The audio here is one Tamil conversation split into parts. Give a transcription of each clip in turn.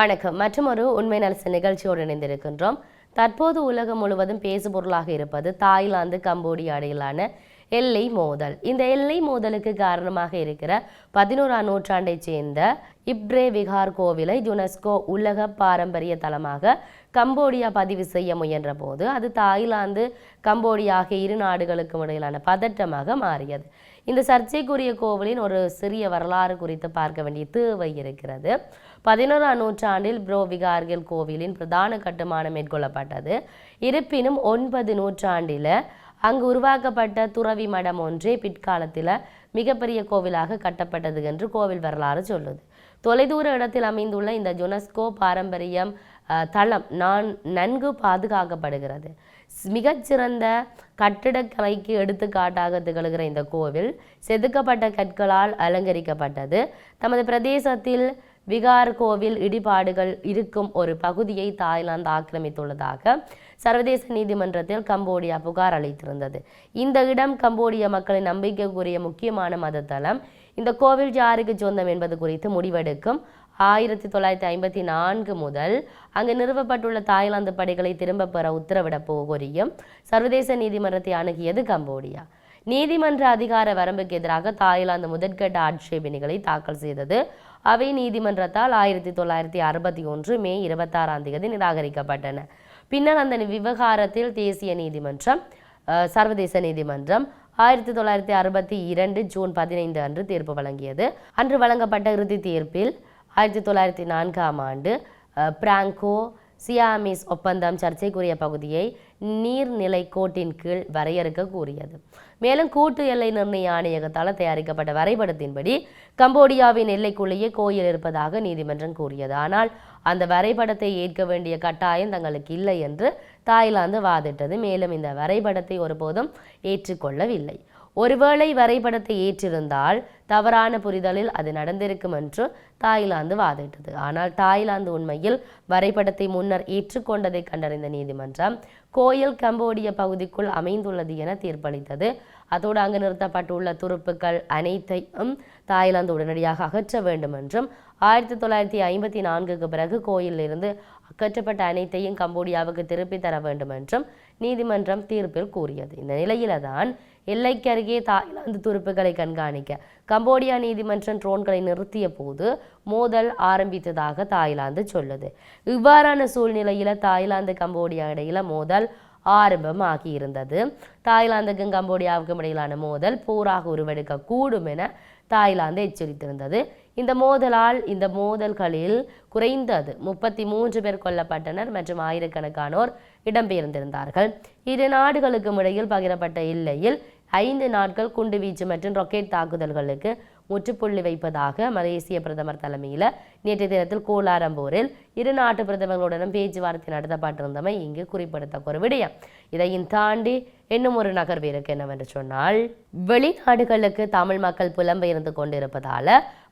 வணக்கம். மற்றும் ஒரு உண்மை நலச நிகழ்ச்சியோடு இணைந்திருக்கின்றோம். தற்போது உலகம் முழுவதும் பேசுபொருளாக இருப்பது தாய்லாந்து கம்போடியா இடையிலான எல்லை மோதல். இந்த எல்லை மோதலுக்கு காரணமாக இருக்கிற பதினோராம் நூற்றாண்டைச் சேர்ந்த இப்ரே விகார் கோவிலை யுனெஸ்கோ உலக பாரம்பரிய தலமாக கம்போடியா பதிவு செய்ய முயன்ற போது அது தாய்லாந்து கம்போடியா ஆகிய இரு நாடுகளுக்கும் இடையிலான பதற்றமாக மாறியது. இந்த சர்ச்சைக்குரிய கோவிலின் ஒரு சிறிய வரலாறு குறித்து பார்க்க வேண்டிய தேவை இருக்கிறது. பதினோராம் நூற்றாண்டில் புரோ விகார்கில் கோவிலின் பிரதான கட்டுமானம் மேற்கொள்ளப்பட்டது. இருப்பினும் ஒன்பது நூற்றாண்டில் அங்கு உருவாக்கப்பட்ட துறவி மடம் ஒன்றே பிற்காலத்தில் மிகப்பெரிய கோவிலாக கட்டப்பட்டது என்று கோவில் வரலாறு சொல்லுது. தொலைதூர இடத்தில் அமைந்துள்ள இந்த யுனெஸ்கோ பாரம்பரியம் தளம் நான் நன்கு பாதுகாக்கப்படுகிறது. மிகச்சிறந்த கட்டிடக்கலைக்கு எடுத்துக்காட்டாக திகழ்கிற இந்த கோவில் செதுக்கப்பட்ட கற்களால் அலங்கரிக்கப்பட்டது. தமது பிரதேசத்தில் விகார் கோவில் இடிபாடுகள் இருக்கும் ஒரு பகுதியை தாய்லாந்து ஆக்கிரமித்துள்ளதாக சர்வதேச நீதிமன்றத்தில் கம்போடியா புகார் அளித்திருந்தது. இந்த இடம் கம்போடிய மக்களின் நம்பிக்கைக்குரிய முக்கியமான மதத்தலம் இந்த கோவில் யாருக்கு சொந்தம் என்பது குறித்து முடிவெடுக்கும் ஆயிரத்தி தொள்ளாயிரத்தி ஐம்பத்தி நான்கு முதல் அங்கு நிறுவப்பட்டுள்ள தாய்லாந்து படைகளை திரும்பப் பெற உத்தரவிடப் கோரியும் சர்வதேச நீதிமன்றத்தை அணுகியது கம்போடியா. நீதிமன்ற அதிகார வரம்புக்கு எதிராக தாய்லாந்து முதற்கட்ட ஆட்சேபனைகளை தாக்கல் செய்தது. அவை நீதிமன்றத்தால் ஆயிரத்தி தொள்ளாயிரத்தி அறுபத்தி ஒன்று மே இருபத்தாறாம் தேதி நிராகரிக்கப்பட்டன. பின்னர் அந்த விவகாரத்தில் தேசிய நீதிமன்றம் சர்வதேச நீதிமன்றம் ஆயிரத்தி தொள்ளாயிரத்தி அறுபத்தி இரண்டு ஜூன் பதினைந்து அன்று தீர்ப்பு வழங்கியது. அன்று வழங்கப்பட்ட இறுதி தீர்ப்பில் ஆயிரத்தி தொள்ளாயிரத்தி நான்காம் ஆண்டு பிராங்கோ சியாமிஸ் ஒப்பந்தம் சர்ச்சைக்குரிய பகுதியை நீர்நிலை கோட்டின் கீழ் வரையறுக்க கூறியது மேலும் கூட்டு எல்லை நிர்ணய ஆணையகத்தால் தயாரிக்கப்பட்ட வரைபடத்தின்படி கம்போடியாவின் எல்லைக்குள்ளேயே கோயில் இருப்பதாக நீதிமன்றம் கூறியது. ஆனால் அந்த வரைபடத்தை ஏற்க வேண்டிய கட்டாயம் தங்களுக்கு இல்லை என்று தாய்லாந்து வாதிட்டது. மேலும் இந்த வரைபடத்தை ஒருபோதும் ஏற்றுக்கொள்ளவில்லை. ஒருவேளை வரைபடத்தை ஏற்றிருந்தால் தவறான புரிதலில் அது நடந்திருக்கும் என்று தாய்லாந்து வாதிட்டது. ஆனால் தாய்லாந்து உண்மையில் வரைபடத்தை முன்னர் ஏற்றுக்கொண்டதை கண்டறிந்த நீதிமன்றம் கோயில் கம்போடிய பகுதிக்குள் அமைந்துள்ளது என தீர்ப்பளித்தது. அதோடு அங்கு நிறுத்தப்பட்டுள்ள துருப்புக்கள் அனைத்தையும் தாய்லாந்து உடனடியாக அகற்ற வேண்டும் என்றும் ஆயிரத்தி தொள்ளாயிரத்தி ஐம்பத்தி நான்குக்கு பிறகு கோயிலிருந்து அகற்றப்பட்ட அனைத்தையும் கம்போடியாவுக்கு திருப்பி தர வேண்டும் என்றும் நீதிமன்றம் தீர்ப்பில் கூறியது. இந்த நிலையில தான் எல்லைக்கு அருகே தாய்லாந்து துருப்புகளை கண்காணிக்க கம்போடியா நீதிமன்றம் ட்ரோன்களை நிறுத்திய போது மோதல் ஆரம்பித்ததாக தாய்லாந்து சொல்லுது. இவ்வாறான சூழ்நிலையில தாய்லாந்து கம்போடியா இடையில மோதல் ஆரம்பமாகி இருந்தது தாய்லாந்துக்கும் கம்போடியாவுக்கும் இடையிலான மோதல் போராக உருவெடுக்க கூடும் என தாய்லாந்து எச்சரித்திருந்தது. இந்த மோதலால் இந்த மோதல்களில் குறைந்தது முப்பத்தி மூன்று பேர் கொல்லப்பட்டனர் மற்றும் ஆயிரக்கணக்கானோர் இடம்பெயர்ந்திருந்தார்கள். இரு நாடுகளுக்கும் இடையில் பகிரப்பட்ட இல்லையில் ஐந்து நாட்கள் குண்டுவீச்சு மற்றும் ராக்கெட் தாக்குதல்களுக்கு முற்றுப்புள்ளி வைப்பதாக மலேசிய பிரதமர் தலைமையில் நேற்றைய தினத்தில் கோலாலம்பூரில் இரு நாட்டு பிரதமர்களுடனும் பேச்சுவார்த்தை நடத்தப்பட்டிருந்தமை இங்கு குறிப்பிடத்தக்க ஒரு விடயம். இதையும் தாண்டி இன்னும் ஒரு நகர்வு இருக்கு என்னவென்று சொன்னால் வெளிநாடுகளுக்கு தமிழ் மக்கள் புலம்பெயர்ந்து கொண்டிருப்பதால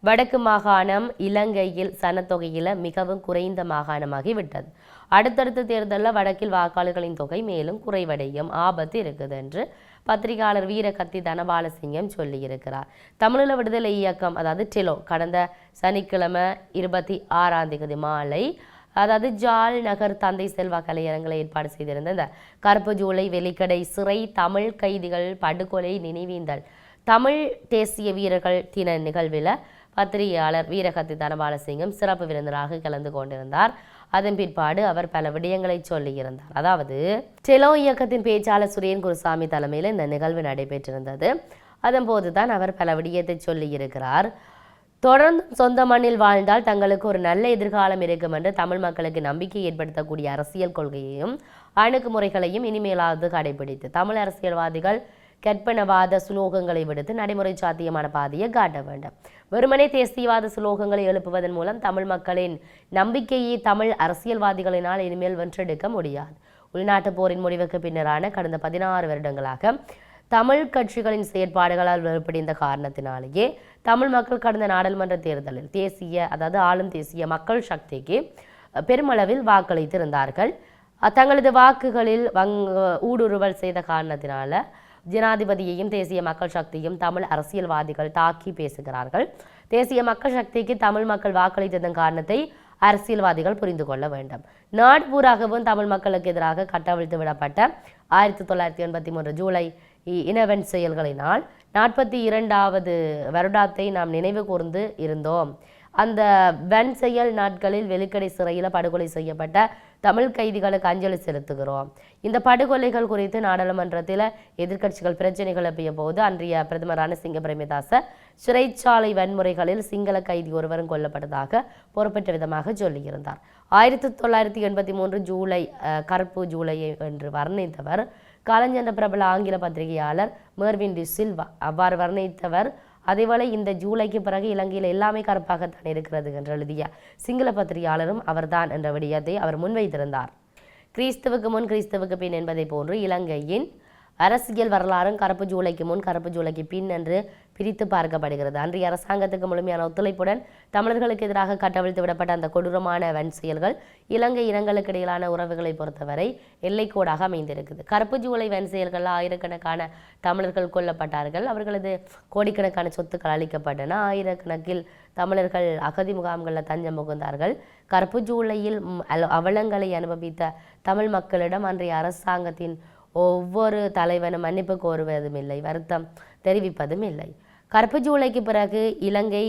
வடக்கு மாகாணம் இலங்கையில் சனத்தொகையில மிகவும் குறைந்த மாகாணமாகி விட்டது. அடுத்தடுத்த தேர்தலில் வடக்கில் வாக்காளர்களின் தொகை மேலும் குறைவடையும் ஆபத்து இருக்குது என்று பத்திரிகையாளர் வீரகத்தி தனபாலசிங்கம் சொல்லியிருக்கிறார். தமிழீழ விடுதலை இயக்கம் அதாவது டெலோ கடந்த சனிக்கிழமை இருபத்தி ஆறாம் தேதி மாலை அதாவது ஜால் நகர் தந்தை செல்வா கலையரங்களை ஏற்பாடு செய்திருந்த இந்த கருப்பு ஜூலை வெலிக்கடை சிறை தமிழ் கைதிகள் படுகொலை நினைவேந்தல். தமிழ் தேசிய வீரர்கள் தின நிகழ்வில் பத்திரிகையாளர் வீரகத்தி தனபாலசிங்கம் சிறப்பு விருந்தினராக கலந்து கொண்டிருந்தார். அதன் பிற்பாடு அவர் பல விடயங்களை சொல்லியிருந்தார். அதாவது டெலோ இயக்கத்தின் பேச்சாளர் சுரேன் குருசாமி தலைமையில் இந்த நிகழ்வு நடைபெற்றிருந்தது. அதன்போது தான் அவர் பல விடயத்தை சொல்லியிருக்கிறார். தொடர்ந்து சொந்த மண்ணில் வாழ்ந்தால் தங்களுக்கு ஒரு நல்ல எதிர்காலம் இருக்கும் என்று தமிழ் மக்களுக்கு நம்பிக்கை ஏற்படுத்தக்கூடிய அரசியல் கொள்கையையும் அணுகுமுறைகளையும் இனிமேலாவது கடைபிடித்து தமிழ் அரசியல்வாதிகள் கற்பனவாத சுலோகங்களை விடுத்து நடைமுறை சாத்தியமான பாதையை காட்ட வேண்டும். வெறுமனே தேசியவாத சுலோகங்களை எழுப்புவதன் மூலம் தமிழ் மக்களின் நம்பிக்கையை தமிழ் அரசியல்வாதிகளினால் இனிமேல் வென்றெடுக்க முடியாது. உள்நாட்டு போரின் முடிவுக்கு பின்னரான கடந்த பதினாறு வருடங்களாக தமிழ் கட்சிகளின் செயற்பாடுகளால் வெறுப்படைந்த காரணத்தினாலேயே தமிழ் மக்கள் கடந்த நாடாளுமன்ற தேர்தலில் தேசிய அதாவது ஆளும் தேசிய மக்கள் சக்திக்கு பெருமளவில் வாக்களித்திருந்தார்கள். தங்களது வாக்குகளில் வங் ஊடுருவல் செய்த காரணத்தினால ஜனாதிபதியையும் தேசிய மக்கள் சக்தியும் தமிழ் அரசியல்வாதிகள் தாக்கி பேசுகிறார்கள். தேசிய மக்கள் சக்திக்கு தமிழ் மக்கள் வாக்களித்ததன் காரணத்தை அரசியல்வாதிகள் புரிந்து கொள்ள வேண்டும். நாட்பூராகவும் தமிழ் மக்களுக்கு எதிராக கட்டவிழ்த்து விடப்பட்ட ஆயிரத்தி தொள்ளாயிரத்தி எண்பத்தி மூன்று ஜூலை இனவன் செயல்களினால் நாற்பத்தி இரண்டாவது வருடாத்தை நாம் நினைவு கூர்ந்து இருந்தோம். அந்த வெண் செயல் நாட்களில் வெலிக்கடை சிறையில் படுகொலை செய்யப்பட்ட தமிழ் கைதிகளுக்கு அஞ்சலி செலுத்துகிறோம். இந்த படுகொலைகள் குறித்து நாடாளுமன்றத்தில் எதிர்க்கட்சிகள் பிரச்சனைகள் எப்பிய போது அன்றைய பிரதமர் ரணசிங்க பிரேமதாச சிறைச்சாலை வன்முறைகளில் சிங்கள கைதி ஒருவரும் கொல்லப்பட்டதாக பொறுப்பேற்ற விதமாக சொல்லியிருந்தார். ஆயிரத்தி தொள்ளாயிரத்தி எண்பத்தி மூன்று ஜூலை அஹ், கருப்பு ஜூலை என்று வர்ணித்தவர் காலஞ்சென்ற பிரபல ஆங்கில பத்திரிகையாளர் மேர்வின் டி சில்வா. அவ்வாறு வர்ணித்தவர் அதேவேளை இந்த ஜூலைக்கு பிறகு இலங்கையில் எல்லாமே கருப்பாகத்தான் இருக்கிறது என்று எழுதிய சிங்கள பத்திரிகையாளரும் அவர்தான் என்ற விடயத்தை அவர் முன்வைத்திருந்தார். கிறிஸ்துவுக்கு முன் கிறிஸ்துவுக்கு பின் என்பதை போன்று இலங்கையின் அரசியல் வரலாறும் கருப்பு ஜூலைக்கு முன் கருப்பு ஜூலைக்கு பின் என்று பிரித்து பார்க்கப்படுகிறது. அன்றைய அரசாங்கத்துக்கு முழுமையான ஒத்துழைப்புடன் தமிழர்களுக்கு எதிராக கட்டவிழ்த்து விடப்பட்ட அந்த கொடூரமான வன் செயல்கள் இலங்கை இனங்களுக்கு இடையிலான உறவுகளை பொறுத்தவரை எல்லைக்கோடாக அமைந்திருக்குது. கருப்பு ஜூலை வன் செயல்களில் ஆயிரக்கணக்கான தமிழர்கள் கொல்லப்பட்டார்கள். அவர்களது கோடிக்கணக்கான சொத்துக்கள் அளிக்கப்பட்டன ஆயிரக்கணக்கில் தமிழர்கள் அகதி முகாம்களில் தஞ்சம் புகுந்தார்கள். கருப்பு ஜூலையில் அவலங்களை அனுபவித்த தமிழ் மக்களிடம் அன்றைய அரசாங்கத்தின் ஒவ்வொரு தலைவனும் மன்னிப்பு கோருவதும் இல்லை வருத்தம் தெரிவிப்பதும் இல்லை. கருப்பு ஜூலைக்கு பிறகு இலங்கை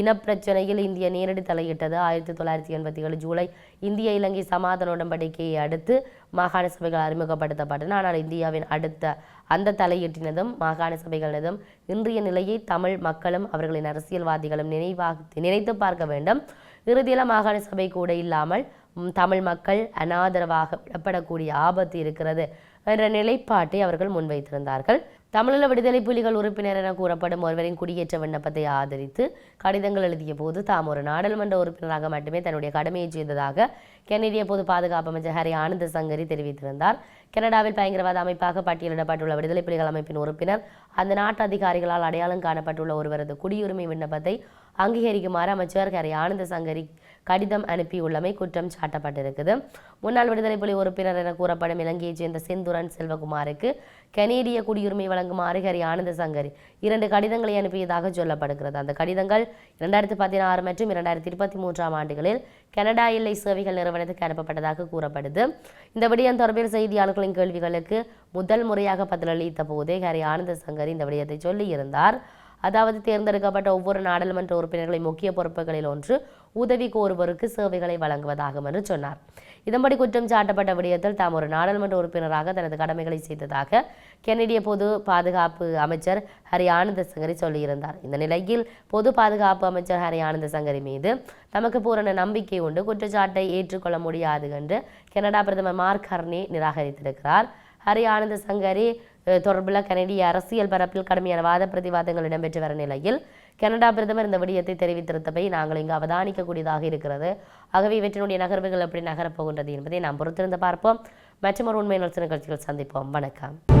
இனப்பிரச்சனையில் இந்திய நேரடி தலையிட்டது. ஆயிரத்தி தொள்ளாயிரத்தி எண்பத்தி ஏழு ஜூலை இந்திய இலங்கை சமாதான உடன்படிக்கையை அடுத்து மாகாண சபைகள் அறிமுகப்படுத்தப்பட்டன. ஆனால் இந்தியாவின் அடுத்த அந்த தலையீட்டினதும் மாகாண சபைகளினதும் இன்றைய நிலையை தமிழ் மக்களும் அவர்களின் அரசியல்வாதிகளும் நினைவாக நினைத்து பார்க்க வேண்டும். இறுதியில் மாகாண சபை கூட இல்லாமல் தமிழ் மக்கள் அனாதரவாக விடப்படக்கூடிய ஆபத்து இருக்கிறது. என்ற நிலைப்பாட்டை அவர்கள் முன்வைத்திருந்தார்கள். தமிழீழ விடுதலை புலிகள் உறுப்பினர் என கூறப்படும் ஒருவரின் குடியேற்ற விண்ணப்பத்தை ஆதரித்து கடிதங்கள் எழுதிய போது தாம் ஒரு நாடாளுமன்ற உறுப்பினராக மட்டுமே தன்னுடைய கடமையை செய்ததாக கெனடிய பொது பாதுகாப்பு அமைச்சர் ஹரி ஆனந்த சங்கரி தெரிவித்திருந்தார். கனடாவில் பயங்கரவாத அமைப்பாக பட்டியலிடப்பட்டுள்ள விடுதலை புலிகள் அமைப்பின் உறுப்பினர் அந்த நாட்டு அதிகாரிகளால் அடையாளம் காணப்பட்டுள்ள ஒருவரது குடியுரிமை விண்ணப்பத்தை அங்கீகரிக்குமாறு அமைச்சர் ஹரி ஆனந்த சங்கரி கடிதம் அனுப்பியுள்ளமை குற்றம் சாட்டப்பட்டிருக்குது முன்னாள் விடுதலை புலி உறுப்பினர் என கூறப்படும் இலங்கையைச் சேர்ந்த செந்துரன் செல்வகுமாருக்கு கனேடிய குடியுரிமை வழங்குமாறு ஹரி ஆனந்த சங்கரி. இரண்டு கடிதங்களை அனுப்பியதாக சொல்லப்படுகிறது. அந்த கடிதங்கள் இரண்டாயிரத்தி பதினாறு மற்றும் இரண்டாயிரத்தி இருபத்தி மூன்றாம் ஆண்டுகளில் கனடா எல்லை சேவைகள் நிறுவனத்துக்கு அனுப்பப்பட்டதாக கூறப்படுது. இந்த விடயம் தொடர்பில் செய்தியாளர்களின் கேள்விகளுக்கு முதல் முறையாக பதிலளித்த போதே ஹரி ஆனந்த சங்கரி இந்த விடயத்தை சொல்லியிருந்தார். அதாவது தேர்ந்தெடுக்கப்பட்ட ஒவ்வொரு நாடாளுமன்ற உறுப்பினர்களின் முக்கிய பொறுப்புகளில் ஒன்று உதவி கோருவோருக்கு சேவைகளை வழங்குவதாகும் என்று சொன்னார். இதன்படி குற்றம் சாட்டப்பட்ட விடயத்தில் தாம் ஒரு நாடாளுமன்ற உறுப்பினராக தனது கடமைகளை செய்ததாக கெனடிய பொது பாதுகாப்பு அமைச்சர் ஹரி ஆனந்த சங்கரி சொல்லியிருந்தார். இந்த நிலையில் பொது பாதுகாப்பு அமைச்சர் ஹரி ஆனந்த சங்கரி மீது தமக்கு பூரண நம்பிக்கை உண்டு. குற்றச்சாட்டை ஏற்றுக்கொள்ள முடியாது என்று கனடா பிரதமர் மார்க் ஹர்னி நிராகரித்திருக்கிறார். ஹரி ஆனந்த சங்கரி தொடர்பில் கனடிய அரசியல் பரப்பில் கடுமையான வாத பிரதிவாதங்கள் இடம்பெற்று வர நிலையில் கனடா பிரதமர் இந்த விடயத்தை தெரிவித்திருத்தபை நாங்கள் இங்கு அவதானிக்கக்கூடியதாக இருக்கிறது. ஆகவே இவற்றினுடைய நகர்வுகள் எப்படி நகரப்போகின்றது என்பதை நாம் பொறுத்திருந்து பார்ப்போம். மற்றும் ஒரு உண்மை நிகழ்ச்சிகள் சந்திப்போம். வணக்கம்.